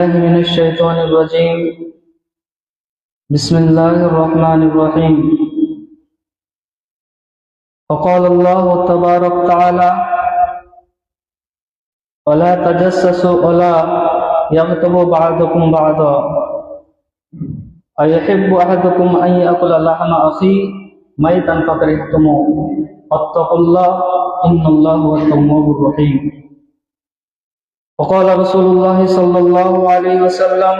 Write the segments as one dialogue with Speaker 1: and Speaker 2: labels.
Speaker 1: الله من الشيطان الرجيم. بسم الله الرحمن الرحيم. وقال الله تبارك وتعالى ولا تجسسوا ولا يغتب بعضكم بعضا. أيحب أحدكم أن يأكل لحم أخيه ميتا فكرهتموه. واتقوا الله إن الله هو التواب الرحيم. وقال رسول الله صلى الله عليه وسلم،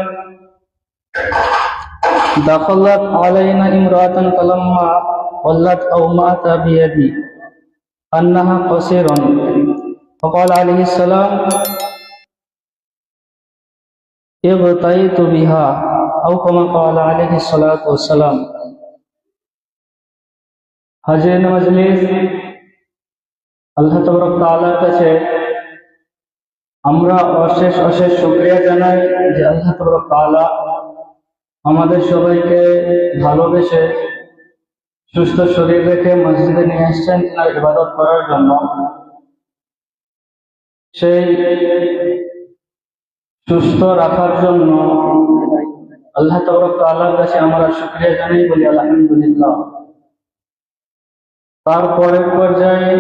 Speaker 1: دخلت علينا امرأة فلما ولت أو مات بيدي أنها قصيرا وقال عليه السلام ابتيت بها أو كما قال عليه الصلاة والسلام. حضرت مجلس، اللہ تبرک تعالیٰ کا چھے আমরা অশেষ অশেষ শুক্রিয়া জানাই যে আল্লাহ তাআলা আমাদের সবাইকে ভালোবেসে সুস্থ শরীর রেখে মসজিদে নিয়ে এসছেন তার ইবাদত করার জন্য। সেই সুস্থ রাখার জন্য আল্লাহ তবরক তাআলার কাছে আমরা শুক্রিয়া জানাই বলি আলহামদুলিল্লাহ। তারপরের পর্যায়ে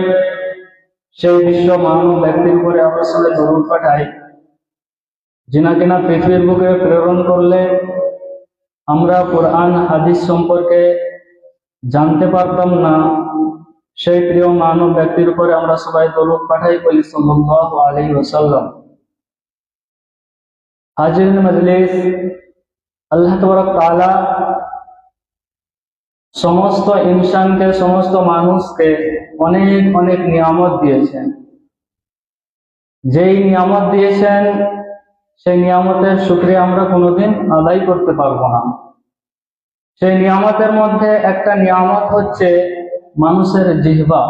Speaker 1: সেই বিশ্ব মানব ব্যক্তির উপরে আমরা দরুদ পাঠাই যিনা কিনা পৃথিবীর বুকে প্রেরণ করলে আমরা কোরআন, হাদিস সম্পর্কে জানতে পারতাম না। সেই প্রিয় মানব ব্যক্তির উপরে আমরা সবাই দরুদ পাঠাই বলি সাল্লাল্লাহু আলাইহি ওয়াসাল্লাম। হাজির মজলিস, আল্লাহ তবরক তাআলা সমস্ত ইনসানকে, সমস্ত মানুষকে অনেক অনেক নিয়ামত দিয়েছেন। যেই নিয়ামত দিয়েছেন, সেই নিয়ামতের শুক্রিয়া আমরা কোনোদিন আদায় করতে পারব না। সেই নিয়ামতের মধ্যে একটা নিয়ামত হচ্ছে মানুষের জিহবা,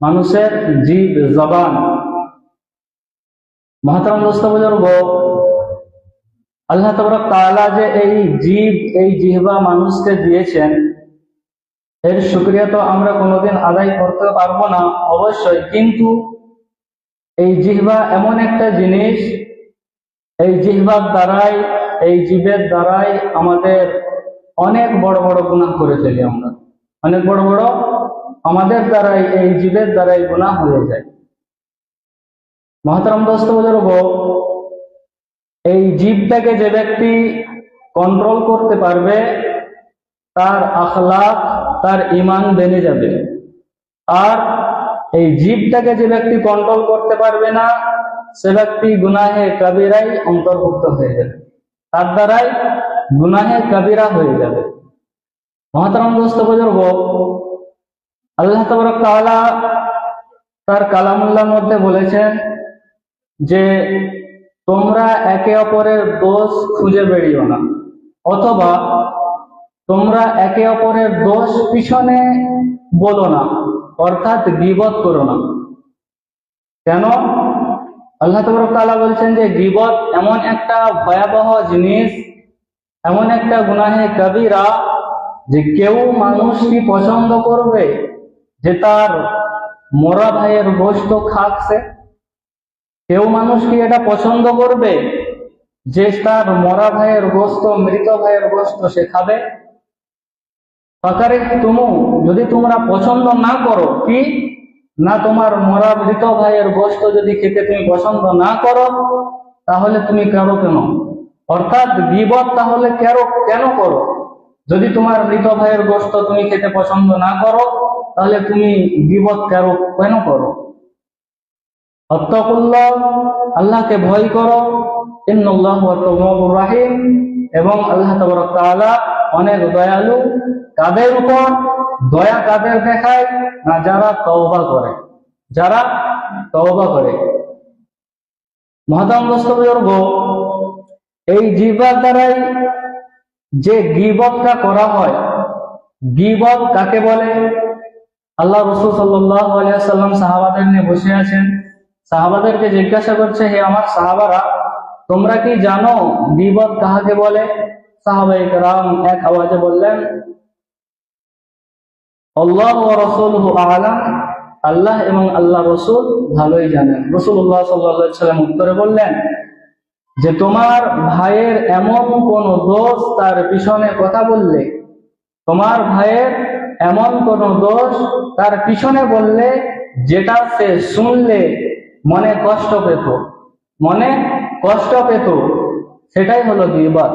Speaker 1: মানুষের জীব জবান। মহাতরম দোস্ত আল্লাহ তবরক তাআলা যে এই জীব, এই জিহবা মানুষকে দিয়েছেন এর শুক্রিয়া তো আমরা কোনোদিন আদায় করতে পারব না, অবশ্যই। কিন্তু এই জিহ্বা এমন একটা জিনিস, এই জিহ্বার দ্বারাই, এই জীবের দ্বারাই আমাদের অনেক বড় বড় গুণা করে ফেলি আমরা। অনেক বড় বড় আমাদের দ্বারাই, এই জীবের দ্বারাই গুণা হয়ে যায়। মহাতরম দোস্ত বুজুর্গ, এই জীবটাকে যে ব্যক্তি কন্ট্রোল করতে পারবে, তার আখলাক তার ইমান বেড়ে যাবে। আর এই জীবটাকে যে ব্যক্তি কন্ট্রোল করতে পারবে না, সে ব্যক্তি গুনাহে কবিরাই অন্তর্ভুক্ত হয়ে যাবে। তার দ্বারাই গুনাহে কবিরা হয়ে যাবে। মহাতরম দোস্ত বুজুর্গ, আল্লাহ তাআলা তার কালামুল্লার মধ্যে বলেছেন যে, তোমরা একে অপরের দোষ খুঁজে বেরিও না, অথবা তোমরা একে অপরের দোষ পিছনে বলো না, অর্থাৎ গিবত করো না। কেন? আল্লাহ তাআলা বলছেন যে গিবত এমন একটা ভয়াবহ জিনিস, এমন একটা গুনাহে কবিরা যে কেউ মানুষ কি পছন্দ করবে, যে তার মরা ভাইয়ের গোস্ত খাচ্ছে। কেউ মানুষ কি এটা পছন্দ করবে, যে তার মরা ভাইয়ের গোস্ত মৃত ভাইয়ের গোস্ত সে খাবে। ফাকারে তুমু, যদি তোমরা পছন্দ না করো, কি? না তোমার মরা মৃত ভাইয়ের গোস্ত যদি খেতে তুমি পছন্দ না করো, তাহলে তুমি করো কেন? অর্থাৎ বিপদ তাহলে কেন কেন করো? যদি তোমার মৃত ভাইয়ের গোস্ত তুমি খেতে পছন্দ না করো, তাহলে তুমি বিপদ কেন কেন করো? হত্যাকুল্লাহ আল্লাহকে ভয় করো। তাওয়াবুর রাহিম। এবং আল্লাহ তাবারক তাআলা অনেক দয়ালু, কাদের উপর? দয়া কাদের দেখায়? না, যারা তওবা করে। যারা তওবা করে। মহাদাম বস্তবর্গ এই জিবার দ্বারাই যে গিবতটা করা হয়, গিবত কাকে বলে? আল্লাহ রসুল সাল্লাম সাহাবাদের নিয়ে বসে আছেন। সাহাবাদেরকে জিজ্ঞাসা করছে, হে আমার সাহাবারা, তোমরা কি জানো বিপদ কাহাকে বলে? আল্লাহ এবং আল্লাহ রসুল ভালোই জানেন। রসুল্লাহ সাল্লাম উত্তরে বললেন, যে তোমার ভাইয়ের এমন কোন দোষ তার পিছনে কথা বললে, তোমার ভাইয়ের এমন কোন দোষ তার পিছনে বললে, যেটা সে শুনলে মনে কষ্ট পেত, মনে কষ্ট পেত, সেটাই হলো গিবত।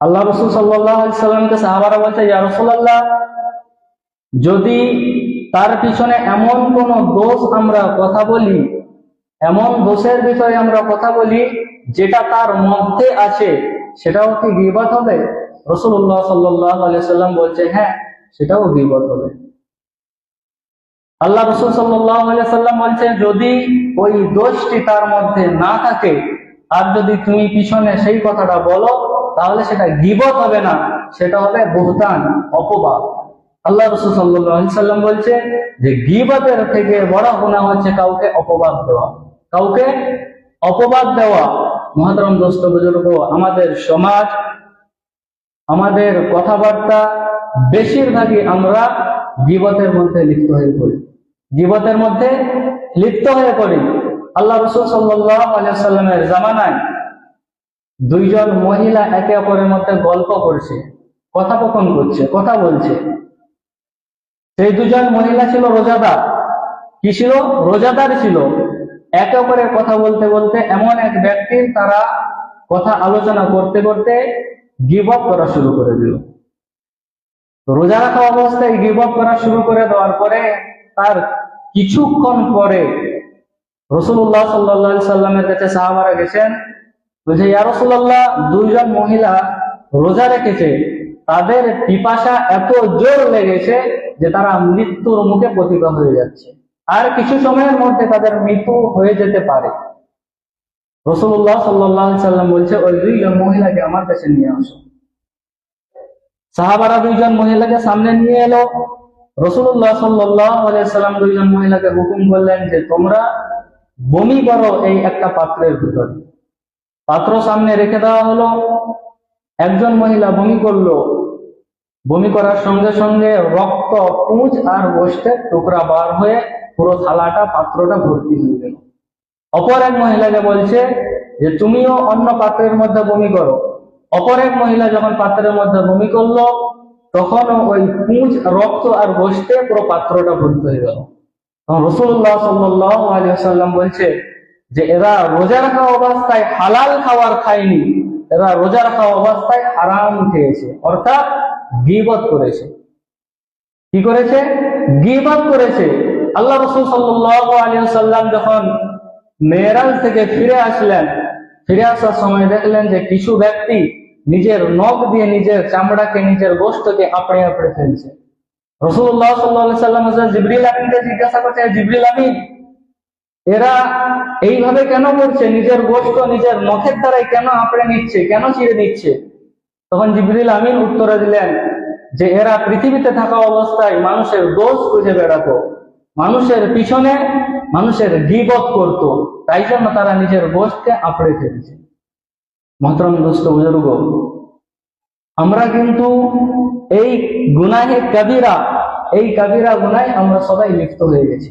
Speaker 1: আল্লাহ রসুল সাল্লামকে সাহাবারা বলছে ইয়া রসুল্লাহ যদি তার পিছনে এমন কোন দোষ আমরা কথা বলি, এমন দোষের বিষয়ে আমরা কথা বলি, যেটা তার মধ্যে আছে, সেটাও কি গিবত হবে? রসুল্লাহ সাল্লাহ সাল্লাম বলছে হ্যাঁ সেটাও গিবত হবে। আল্লাহ রসুল সাল্লাম বলছে যদি ওই দোষটি তার মধ্যে না থাকে, আর যদি তুমি পিছনে সেই কথাটা বলো তাহলে সেটা গিবত হবে না, সেটা হবে বহুতান, অপবাদ। আল্লাহ রসুল সাল্লাম বলছে যে গিবতের থেকে বড় গুণা হচ্ছে কাউকে অপবাদ দেওয়া। কাউকে অপবাদ দেওয়া। মহাতরম দোস্ত বুজুর্গ, আমাদের সমাজ, আমাদের কথাবার্তা, বেশিরভাগই আমরা গিবতের মধ্যে লিপ্ত হয়ে পড়ি। গিবতের মধ্যে লিপ্ত হয়ে পড়ি। আল্লাহ রসুল সাল্লাহ আলিয়া সাল্লামের জামানায় দুইজন মহিলা একে অপরের মধ্যে গল্প করছে কথোপকথন করছে, কথা বলছে। সেই দুজন মহিলা ছিল রোজাদার। কি ছিল? রোজাদার ছিল। একে অপরের কথা বলতে বলতে এমন এক ব্যক্তির তারা কথা আলোচনা করতে করতে গিবত করা শুরু করে দিল। রোজা রাখা অবস্থায় গিবত করা শুরু করে দেওয়ার পরে তার কিছুক্ষণ পরে রসুল্লাহ সাল্লা সাল্লামের কাছে সাহাবারা গেছেন বলছে, ইয়া রসুল্লাহ দুইজন মহিলা রোজা রেখেছে। তাদের পিপাসা এত জোর লেগেছে যে তারা মৃত্যুর মুখে পতিত হয়ে যাচ্ছে। আর কিছু সময়ের মধ্যে তাদের মৃত্যু হয়ে যেতে পারে। রসুল্লাহ সাল্লাহ সাল্লাম বলছে, ওই দুইজন মহিলাকে আমার কাছে নিয়ে আসো। সাহাবারা দুইজন মহিলাকে সামনে নিয়ে এলো। রসুল্লাহ সাল্লাম দুইজন মহিলাকে হুকুম করলেন যে, তোমরা বমি করো এই একটা পাত্রের ভিতরে। পাত্র সামনে রেখে দেওয়া হলো। একজন মহিলা বমি করল। বমি করার সঙ্গে সঙ্গে রক্ত, পুঁজ আর গোষ্ঠের টুকরা বার হয়ে পুরো থালাটা, পাত্রটা ভর্তি হয়ে গেল। অপর এক মহিলাকে বলছে যে, তুমিও অন্য পাত্রের মধ্যে বমি করো। অপর এক মহিলা যখন পাত্রের মধ্যে বমি করল তখন ওই পুঁজ, রক্ত আর গোষ্ঠে পুরো পাত্রটা ভর্তি হয়ে গেল। তখন রসুল্লাহ সাল্লাম বলছে যে এরা রোজা রাখা অবস্থায় হালাল খাওয়ার খায়নি, এরা রোজা রাখা অবস্থায় হারাম খেয়েছে, অর্থাৎ গিবত করেছে। কি করেছে? গিবত করেছে। আল্লাহ রসুল সাল্লাম যখন মেয়েরাজ থেকে ফিরে আসলেন, ফিরে আসার সময় দেখলেন যে কিছু ব্যক্তি নিজের নখ দিয়ে নিজের চামড়াকে, নিজের গোষ্ঠকে আপড়ে আপড়ে ফেলছে। রসুল্লাহ সাল্লাহ সাল্লাম জিবরিল আমিনকে জিজ্ঞাসা করছে, জিবরিল আমিন এরা এইভাবে কেন করছে নিজের গোষ্ঠ নিজের নখের দ্বারাই কেন আপড়ে নিচ্ছে? কেন চিড়ে নিচ্ছে? তখন জিবরিল আমিন উত্তরে দিলেন যে, এরা পৃথিবীতে থাকা অবস্থায় মানুষের দোষ খুঁজে বেড়াতো। মানুষের পিছনে মানুষের গিবত করত। তাই জন্য তারা নিজের গোষ্ঠকে আপড়ে ফেলছে। মহতরম দোস্ত বুজুর্গ, আমরা কিন্তু এই গুনাহে কবিরা, এই কাবিরা গুনায় আমরা সবাই লিপ্ত হয়ে গেছি।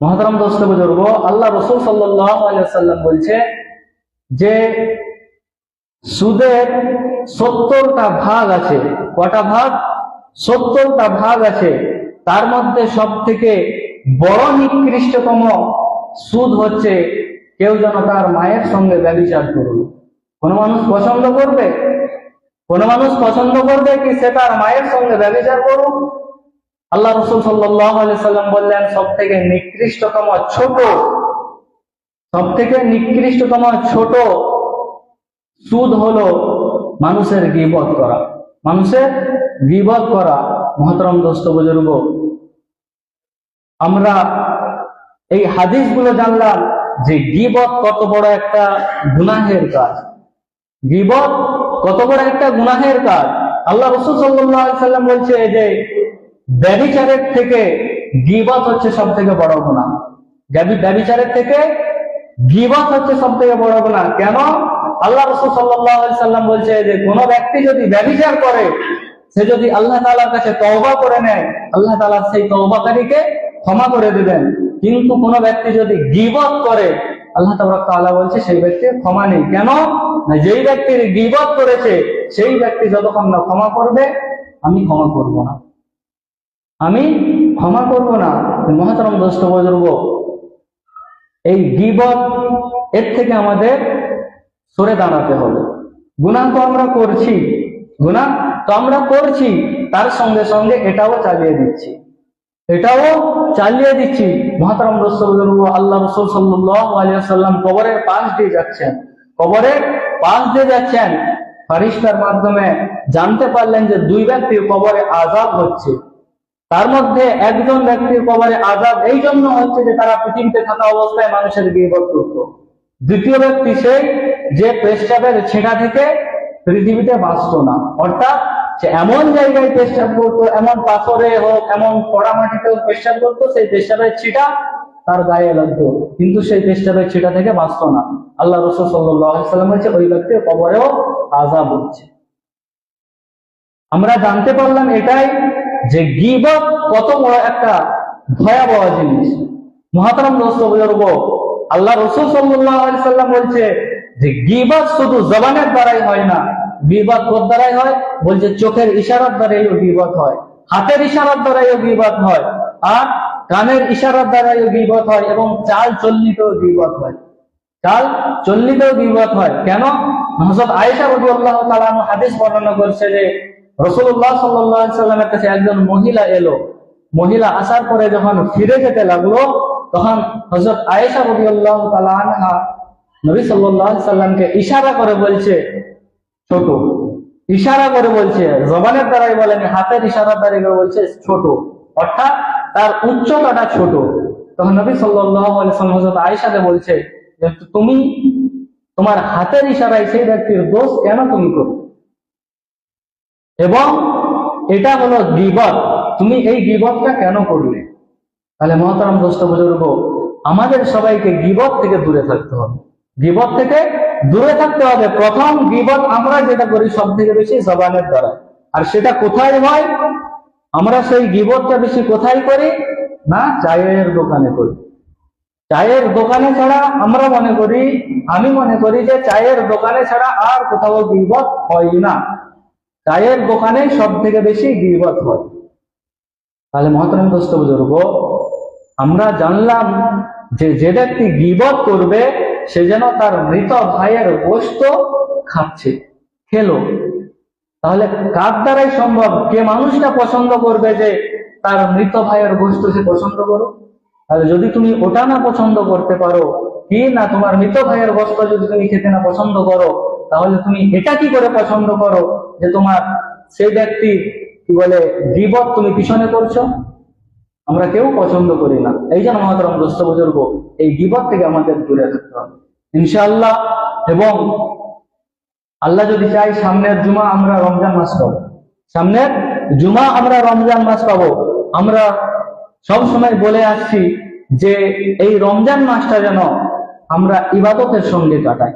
Speaker 1: মহতরম দোস্ত বুজুর্গ, আল্লাহ রসুল সাল্লাম বলছে যে সুদের সত্তরটা ভাগ আছে। কটা ভাগ? সত্তরটা ভাগ আছে। তার মধ্যে সব থেকে বড় নিকৃষ্টতম সুদ হচ্ছে কেউ যেন তার মায়ের সঙ্গে ব্যবচার করুন কোন মানুষ পছন্দ করবে? কোন মানুষ পছন্দ করবে কি সে তার মায়ের সঙ্গে ব্যবচার করুক? আল্লাহ রসুল সাল্লাম বললেন সব থেকে নিকৃষ্টতম ছোট সব থেকে নিকৃষ্টতম ছোট সুদ হলো মানুষের গিবত করা। মানুষের গিবত করা। মহতরম দোস্ত, বুজুর্গ, আমরা এই হাদিসগুলো জানলাম যে গিবত কত বড় একটা গুনাহের কাজ। গিবত কত বড় একটা গুনাহের কাজ। আল্লাহ রসুল সাল্লাম বলছে যে ব্যবিচারের থেকে গিবত হচ্ছে সব থেকে বড় গুণা। ব্যবিচারের থেকে গিবত হচ্ছে সব থেকে বড় গুণা। কেন? আল্লাহ রসুল সাল্লাম বলছে যে, কোনো ব্যক্তি যদি ব্যবিচার করে, সে যদি আল্লাহ তালার কাছে তওবা করে নেয়, আল্লাহ তালা সেই তওবাকারীকে ক্ষমা করে দিবেন। কিন্তু কোন ব্যক্তি যদি গিবত করে, আল্লাহ তাআলা বলছে সেই ব্যক্তির ক্ষমা নেই। কেন? যেই ব্যক্তির গিবত করেছে, সেই ব্যক্তি যতক্ষণ না ক্ষমা করবে, আমি ক্ষমা করব না। আমি ক্ষমা করব না মহাতরম দোস্ত বুজুর্গ। এই গিবত, এর থেকে আমাদের সরে দাঁড়াতে হবে। গুনাহ তো আমরা করছি, গুনাহ তো আমরা করছি, তার সঙ্গে সঙ্গে এটাও চালিয়ে দিচ্ছি। এটাও চালিয়ে দিচ্ছি। মহাতারাম রসুল আল্লাহ রসুল সাল্লাম কবরের পাশ দিয়ে যাচ্ছেন। কবরের পাশ দিয়ে যাচ্ছেন। ফারিস্তার মাধ্যমে জানতে পারলেন যে দুই ব্যক্তির কবরে আজাব হচ্ছে। তার মধ্যে একজন ব্যক্তির কবরে আজাব, এই জন্য হচ্ছে যে তারা পৃথিবীতে থাকা অবস্থায় মানুষের বিপদ করত। দ্বিতীয় ব্যক্তি সেই যে পেশাবের ছেঁড়া থেকে পৃথিবীতে বাঁচত না। অর্থাৎ সে এমন জায়গায় পেশাব করতো, এমন পাথরে হোক, এমন পড়া মাটিতে হোক পেশাব করতো, সেই পেশাবের ছিটা তার গায়ে লাগতো। কিন্তু সেই পেশাবের ছিটা থেকে বাঁচত না। আল্লাহ রসুল সাল্লাম বলছে, ওই ব্যক্তির কবরেও আজাব হচ্ছে। আমরা জানতে পারলাম এটাই যে গিবত কত বড় একটা ভয়াবহ জিনিস। মহাতারাম দোস্ত আল্লাহ রসুল সাল্লাম বলছে যে গিবত শুধু জবানের দ্বারাই হয় না বিবাদ কোর দ্বারাই হয়? বলছে চোখের ইশারার দ্বারাইও গিবত হয়, হাতের ইশারার দ্বারাইও গিবত হয়, আর কানের ইশারার দ্বারাইও গিবত হয় এবং চাল চল্লিতেও বিবাদ হয়। চাল চল্লিতেও বিবাদ হয়। কেন? হজরত আয়েশা রবি আল্লাহ হাদিস বর্ণনা করছে যে রসুল্লাহ সাল্লামের কাছে একজন মহিলা এলো। মহিলা আসার পরে যখন ফিরে যেতে লাগল, তখন হজরত আয়েশা রবি আল্লাহ নবী সাল্লামকে ইশারা করে বলছে, ছোট। ইশারা করে বলছে, জবানের দ্বারাই বলেনি হাতের ইশারার দ্বারাই করে বলছে, ছোট। অর্থাৎ তার উচ্চতাটা ছোট। তখন নবী সাল্লাম হজরত আয়েশাকে বলছে, তুমি তোমার হাতের ইশারায় সেই ব্যক্তির দোষ কেন তুমি করো? এবং এটা হলো গিবত। তুমি এই গিবতটা কেন করলে? তাহলে মহতারাম দোস্ত বুজুর্গ আমাদের সবাইকে গিবত থেকে দূরে থাকতে হবে। গিবত থেকে দূরে থাকতে হবে। প্রথম গিবত আমরা যেটা করি সব থেকে বেশি জবানের দ্বারা। আর সেটা কোথায় হয়? আমরা সেই গিবতটা বেশি কোথায় করি? না, চায়ের দোকানে করি। চায়ের দোকানে ছাড়া আমরা মনে করি, আমি মনে করি যে চায়ের দোকানে ছাড়া আর কোথাও গিবত হয় না। চায়ের দোকানে সব থেকে বেশি গিবত হয়। তাহলে মহাতরম দোস্ত বুজুর্গ আমরা জানলাম যে যে ব্যক্তি গিবত করবে, সে যেন তার মৃত ভাইয়ের গোস্ত খাচ্ছে, খেলো। তাহলে কার দ্বারাই সম্ভব? কে মানুষটা পছন্দ করবে যে তার মৃত ভাইয়ের গোস্ত সে পছন্দ করো তাহলে যদি তুমি ওটা না পছন্দ করতে পারো, কি না তোমার মৃত ভাইয়ের গোস্ত যদি তুমি খেতে না পছন্দ করো, তাহলে তুমি এটা কি করে পছন্দ করো? যে তোমার সেই ব্যক্তি, কি বলে গিবত তুমি পিছনে করছ আমরা কেউ পছন্দ করি না। এই জন্য মহাতরম দোস্ত বুজুর্গ, এই গিবত থেকে আমাদের দূরে থাকতে হবে। ইনশাআল্লাহ, এবং আল্লাহ যদি চাই সামনের জুমা আমরা রমজান মাস পাবো। সামনের জুমা আমরা রমজান মাস পাবো। আমরা সব সময় বলে আসছি যে, এই রমজান মাসটা যেন আমরা ইবাদতের সঙ্গে কাটাই।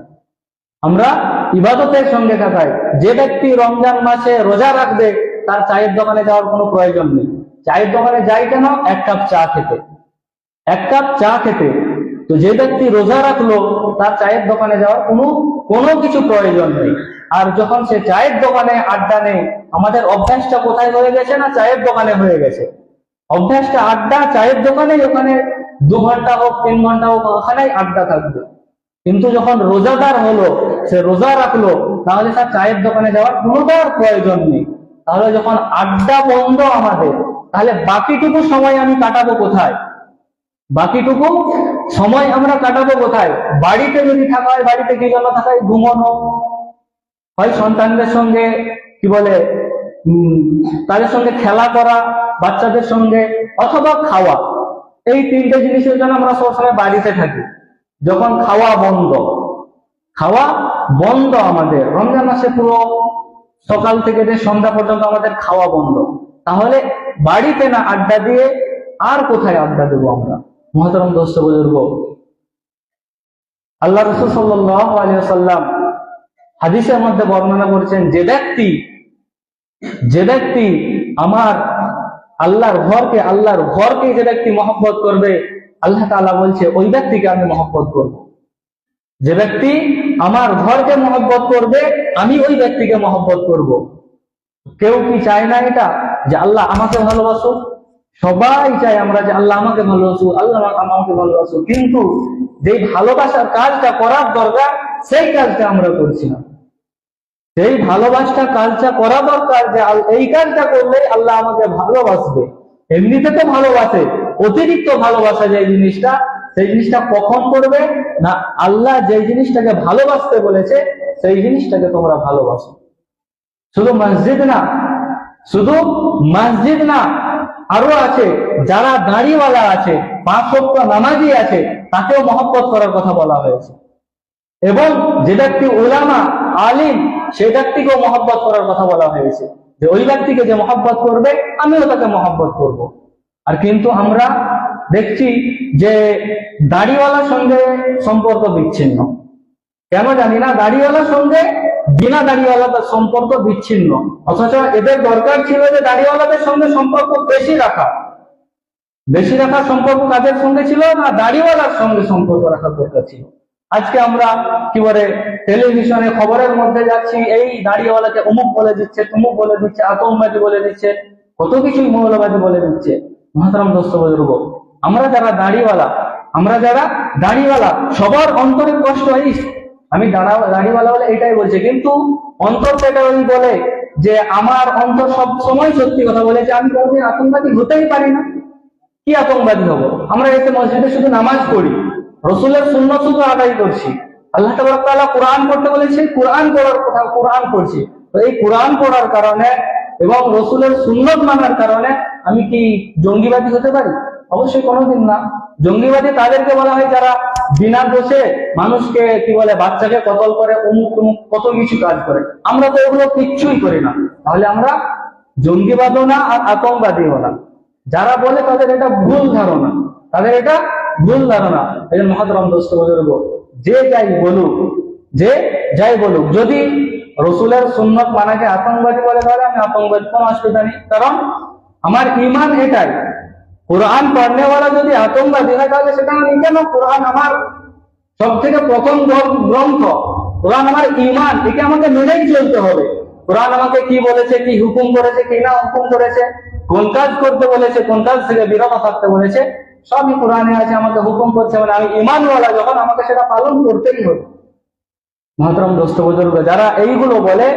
Speaker 1: আমরা ইবাদতের সঙ্গে কাটাই যে ব্যক্তি রমজান মাসে রোজা রাখবে, তার চায়ের দোকানে যাওয়ার কোনো প্রয়োজন নেই। চায়ের দোকানে যাই কেন? এক কাপ চা খেতে। এক কাপ চা খেতে। তো যে ব্যক্তি রোজা রাখল, তার চায়ের দোকানে যাওয়ার কোনো কোনো কিছু প্রয়োজন নেই। আর যখন সে চায়ের দোকানে আড্ডা নেই আমাদের অভ্যাসটা কোথায় হয়ে গেছে না চায়ের দোকানে হয়ে গেছে? অভ্যাসটা আড্ডা চায়ের দোকানে ওখানে দু ঘণ্টা হোক, তিন ঘণ্টা হোক, ওখানেই আড্ডা থাকবে। কিন্তু যখন রোজাদার হলো সে রোজা রাখল, তাহলে তার চায়ের দোকানে যাওয়ার কোনোটার প্রয়োজন নেই। তাহলে যখন আড্ডা বন্ধ আমাদের, তাহলে বাকিটুকু সময় আমি কাটাবো কোথায়? বাকিটুকু সময় আমরা কাটাবো কোথায়? বাড়িতে যদি থাকা হয়, বাড়িতে কি জন্য থাকা হয় ঘুমানো। হয় সন্তানদের সঙ্গে, কি বলে তাদের সঙ্গে খেলা করা, বাচ্চাদের সঙ্গে, অথবা খাওয়া। এই তিনটে জিনিসের জন্য আমরা সবসময় বাড়িতে থাকি। যখন খাওয়া বন্ধ, খাওয়া বন্ধ আমাদের। রমজান মাসে পুরো সকাল থেকে যে সন্ধ্যা পর্যন্ত আমাদের খাওয়া বন্ধ। তাহলে বাড়িতে না আড্ডা দিয়ে আর কোথায় আড্ডা দেবো আমরা? মহাতরম দোস্ত বুজুর্গ, আল্লাহ রসুল সাল্লাম হাদিসের মধ্যে বর্ণনা করেছেন, যে ব্যক্তি যে ব্যক্তি আমার আল্লাহর ঘরকে আল্লাহর ঘরকে যে ব্যক্তি মহব্বত করবে, আল্লাহ তাআলা বলছে, ওই ব্যক্তিকে আমি মহব্বত করব। যে ব্যক্তি আমার ঘরকে মহব্বত করবে, আমি ওই ব্যক্তিকে মহব্বত করব। কেউ কি চায় না এটা? যে আল্লাহ আমাকে ভালোবাসো? সবাই চায় আমরা যে আল্লাহ আমাকে ভালোবাসো আল্লাহ আমাকে ভালোবাসো কিন্তু যে ভালোবাসার কাজটা করার দরকার, সেই কাজটা আমরা করছি না। সেই ভালোবাসা কাজটা করা দরকার, যে এই কাজটা করলে আল্লাহ আমাকে ভালোবাসবে। এমনিতে তো ভালোবাসে, অতিরিক্ত ভালোবাসা যে জিনিসটা সেই জিনিসটা কখন করবে না আল্লাহ যে জিনিসটাকে ভালোবাসতে বলেছে, সেই জিনিসটাকে তোমরা ভালোবাসো। শুধু মসজিদ না, শুধু মসজিদ না, আরও আছে, যারা দাড়িওয়ালা আছে পাঁচ সপ্তাহ নামাজি আছে, তাকেও মহব্বত করার কথা বলা হয়েছে। এবং যে ব্যক্তি ওলামা আলিম, সেই ব্যক্তিকেও মহব্বত করার কথা বলা হয়েছে। যে ওই ব্যক্তিকে যে মহব্বত করবে, আমিও তাকে মহব্বত করব। আর কিন্তু আমরা দেখছি যে দাড়িওয়ালার সঙ্গে সম্পর্ক বিচ্ছিন্ন। কেন জানি না, দাড়িওয়ালার সঙ্গে বিনা দাড়িওয়ালাদের সম্পর্ক বিচ্ছিন্ন। অথচ এদের দরকার ছিল যে দাড়িওয়ালাদের সঙ্গে সম্পর্ক বেশি রাখা। বেশি রাখার সম্পর্ক কাদের সঙ্গে ছিল না দাড়িওয়ালার সঙ্গে সম্পর্ক রাখার দরকার ছিল? আজকে আমরা কি বলে, টেলিভিশনে খবরের মধ্যে যাচ্ছি, এই দাড়িওয়ালাকে অমুক বলে দিচ্ছে, তুমুক বলে দিচ্ছে, আতঙ্কবাদী বলে দিচ্ছে, কত কিছুই মৌলবাদী বলে দিচ্ছে। মহাতারাম দোস্ত বুজুর্গ আমরা যারা দাড়িওয়ালা, আমরা যারা দাড়িওয়ালা, সবার অন্তরে কষ্ট এই আমি দাঁড়া, দাড়িওয়ালা বলে এটাই বলছে, কিন্তু অন্তর ওই বলে যে আমার অন্তর সব সময় সত্যি কথা বলে যে আমি কোনোদিন আতঙ্কবাদী হতেই পারি না। কি আতঙ্কবাদী হব? আমরা এসে মসজিদে শুধু নামাজ পড়ি, রসুলের শূন্য শুধু আদায় করছি। আল্লাহ তালা কোরআন পড়তে বলেছে কোরআন পড়ার কথা কোরআন পড়ছি। তো এই কোরআন পড়ার কারণে এবং রসুলের সুন্নত মানার কারণে আমি কি জঙ্গিবাদী হতে পারি? অবশ্যই কোনোদিন না। জঙ্গিবাদী তাদেরকে বলা হয় যারা বিনা দোষে মানুষকে, কি বলে, বাচ্চাকে কতল করে, অমুক তমুক কত কিছু কাজ করে। আমরা তো এগুলো কিচ্ছুই করি না। তাহলে আমরা জঙ্গিবাদও না আর আতঙ্কবাদীও না। যারা বলে তাদের এটা ভুল ধারণা। তাদের এটা ভুল ধারণা। এই মহাতরম দোস্ত যে যাই বলুক, যে যাই বলুক, যদি রসুলের সুন্নত মানাকে আতঙ্কবাদী বলে, তাহলে আমি আতঙ্কবাদী কোনো অসুবিধা নেই। কারণ আমার ইমান এটাই কোরআন পড়নেওয়ালা যদি আতঙ্কবাদী হয়, তাহলে সেটা আমি কেন? কোরআন আমার সব থেকে প্রথম গ্রন্থ। কোরআন আমার ইমান একে আমাকে মেনেই চলতে হবে। কোরআন আমাকে কি বলেছে, কি হুকুম করেছে, কি না হুকুম করেছে, কোন কাজ করতে বলেছে, কোন কাজ থেকে বিরত থাকতে বলেছে, সবই কোরআনে আছে, আমাকে হুকুম করছে। মানে আমি ইমানওয়ালা যখন আমাকে সেটা পালন করতেই হবে। মহাতরম দোস্ত বুজুর্গ, যারা এইগুলো বলে,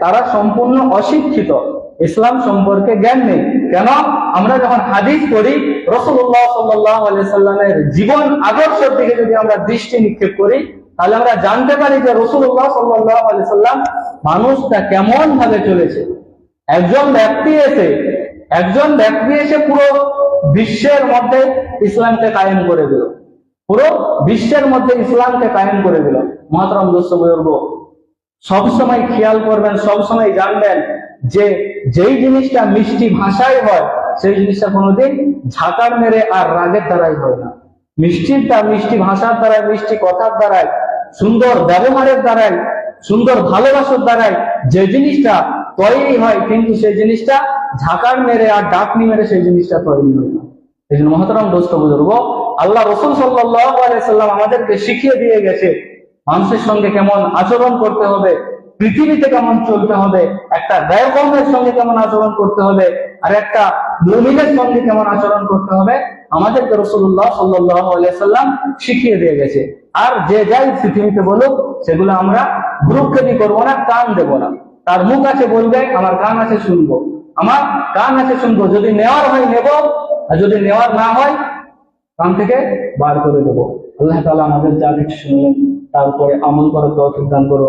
Speaker 1: তারা সম্পূর্ণ অশিক্ষিত। ইসলাম সম্পর্কে জ্ঞান নেই। কেন? আমরা যখন হাদিস পড়ি রসুল্লাহ সাল্লামের জীবন আদর্শের দিকে যদি আমরা দৃষ্টি নিক্ষেপ করি, তাহলে আমরা জানতে পারি যে রসুল্লাহ সাল্লাহ সাল্লাম মানুষটা কেমন ভাবে চলেছে। একজন ব্যক্তি এসে, একজন ব্যক্তি এসে পুরো বিশ্বের মধ্যে ইসলামকে কায়েম করে দিল। পুরো বিশ্বের মধ্যে ইসলামকে কায়েম করে দিল। মহাতরম বুজুর্গ সবসময় খেয়াল করবেন, সবসময় জানবেন যে, যেই জিনিসটা মিষ্টি ভাষায় হয়, সেই জিনিসটা কোনোদিন ঝাঁকার মেরে আর রাগের দ্বারাই হয় না। মিষ্টিটা মিষ্টি ভাষার দ্বারাই, মিষ্টি কথার দ্বারাই, সুন্দর ব্যবহারের দ্বারাই, সুন্দর ভালোবাসার দ্বারাই যে জিনিসটা তৈরি হয়, কিন্তু সেই জিনিসটা ঝাঁকার মেরে আর ডাকনি মেরে সেই জিনিসটা তৈরি হয় না। এই জন্য মহতরম দোস্ত বুজুর্গ, আল্লাহ রসুল সাল্লাম আমাদেরকে শিখিয়ে দিয়ে গেছে, মানুষের সঙ্গে কেমন আচরণ করতে হবে পৃথিবীতে কেমন চলতে হবে, একটা ব্যয় কমের সঙ্গে কেমন আচরণ করতে হবে, আর একটা মুমিনের সঙ্গে কেমন আচরণ করতে হবে, আমাদেরকে রসুল্লাহ সাল্লাম শিখিয়ে দিয়ে গেছে। আর যে যাই পৃথিবীতে বলুক, সেগুলো আমরা ভ্রুক্ষেপি করব না, কান দেবো না। তার মুখ আছে বলবে, আমার কান আছে শুনব। আমার কান আছে শুনব, যদি নেওয়ার হয় নেব, আর যদি নেওয়ার না হয়, কান থেকে বার করে দেবো। আল্লাহ তাআলা আমাদের যা কিছু শুনলেন, তারপরে আমল করার তৌফিক দান করো